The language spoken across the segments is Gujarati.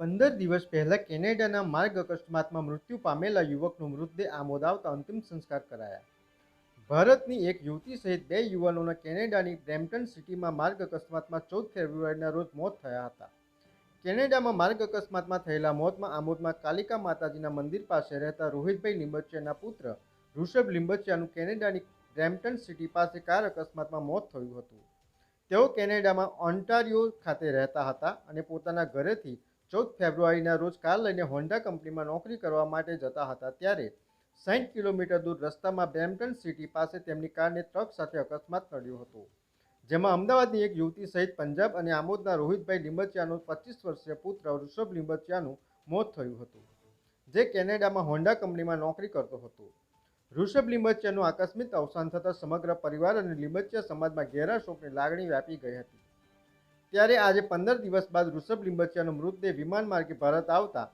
પંદર દિવસ પહેલા કેનેડાના માર્ગ અકસ્માતમાં મૃત્યુ પામેલા યુવકનો મૃતદેહ આમોદ આવતા અંતિમ સંસ્કાર કરાયા. ભારતની એક યુવતી સહિત બે યુવાનોના કેનેડાની બ્રેમ્પટન સિટીમાં માર્ગ અકસ્માતમાં ચૌદ ફેબ્રુઆરીના રોજ મોત થયા હતા. કેનેડામાં માર્ગ અકસ્માતમાં થયેલા મોતમાં આમોદમાં કાલિકા માતાજીના મંદિર પાસે રહેતા રોહિતભાઈ લીંબચિયાના પુત્ર ઋષભ લીંબચિયાનું કેનેડાની બ્રેમ્પટન સિટી પાસે કાર અકસ્માતમાં મોત થયું હતું. તેઓ કેનેડામાં ઓન્ટારિયો ખાતે રહેતા હતા અને પોતાના ઘરેથી ચૌદ ફેબ્રુઆરીના રોજ કાર લઈને હોન્ડા કંપનીમાં નોકરી કરવા માટે જતા હતા ત્યારે સાઠ કિલોમીટર દૂર રસ્તામાં બ્રેમ્પટન સિટી પાસે તેમની કારને ટ્રક સાથે અકસ્માત નડ્યો હતો. જેમાં અમદાવાદની એક યુવતી સહિત પંજાબ અને આમોદના રોહિતભાઈ લીંબચિયાનો પચીસ વર્ષીય પુત્ર ઋષભ લીંબચિયાનું મોત થયું હતું, જે કેનેડામાં હોન્ડા કંપનીમાં નોકરી કરતો હતો. ઋષભ લીંબચિયાનું આકસ્મિક અવસાન થતાં સમગ્ર પરિવાર અને લીંબચિયા સમાજમાં ઘેરા શોકની લાગણી વ્યાપી ગઈ હતી. ત્યારે આજે પંદર દિવસ બાદ ઋષભ લીંબચિયાનો મૃતદેહ વિમાન માર્ગે ભારત આવતા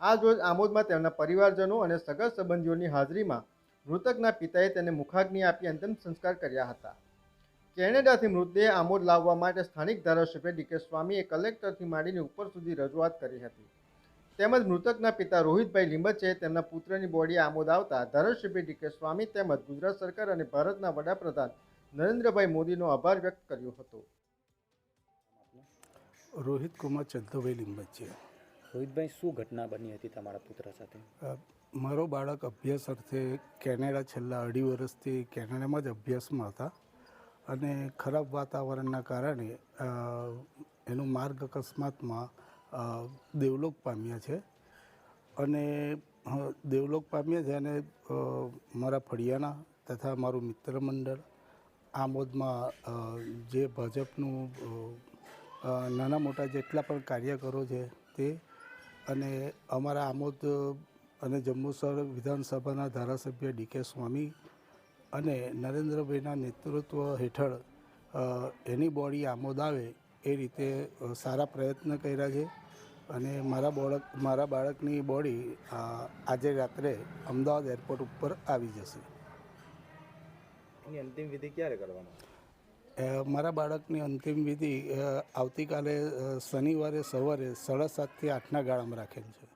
આજ રોજ આમોદમાં તેમના પરિવારજનો અને સગા સંબંધીઓની હાજરીમાં મૃતકના પિતાએ તેને મુખાગ્નિ આપી અંતિમ સંસ્કાર કર્યા હતા. કેનેડાથી મૃતદેહ આમોદ લાવવા માટે સ્થાનિક ધારાસભ્ય ડીકે સ્વામીએ કલેક્ટરથી માંડીને ઉપર સુધી રજૂઆત કરી હતી. તેમજ મૃતકના પિતા રોહિતભાઈ લીંબચે તેમના પુત્રની બોડી આમોદ આવતા ધારાસભ્ય ડીકે સ્વામી તેમજ ગુજરાત સરકાર અને ભારતના વડાપ્રધાન નરેન્દ્રભાઈ મોદીનો આભાર વ્યક્ત કર્યો હતો. રોહિત કુમાર ચંદુભાઈ છે રોહિતભાઈ શું ઘટના બની હતી તમારા પુત્ર સાથે? મારો બાળક અભ્યાસ અર્થે કેનેડા છેલ્લા અઢી વર્ષથી કેનેડામાં જ અભ્યાસમાં હતા અને ખરાબ વાતાવરણના કારણે એનું માર્ગ અકસ્માતમાં દેવલોક પામ્યા છે. અને દેવલોક પામ્યા છે અને મારા ફળિયાના તથા મારું મિત્ર મંડળ આમોદમાં અ, જે ભાજપનું નાના મોટા જેટલા પણ કાર્યકરો છે તે અને અમારા આમોદ અને જંબુસર વિધાનસભાના ધારાસભ્ય ડીકે સ્વામી અને નરેન્દ્રભાઈના નેતૃત્વ હેઠળ એની બોડી આમોદ આવે એ રીતે સારા પ્રયત્ન કર્યા છે. અને મારા બાળક, મારા બાળકની બોડી આજે રાત્રે અમદાવાદ એરપોર્ટ ઉપર આવી જશે. એની અંતિમ વિધિ ક્યારે કરવાનો? મારા બાળકની અંતિમ વિધિ આવતીકાલે શનિવારે સવારે સાડા સાતથી આઠના ગાળામાં રાખેલ છે.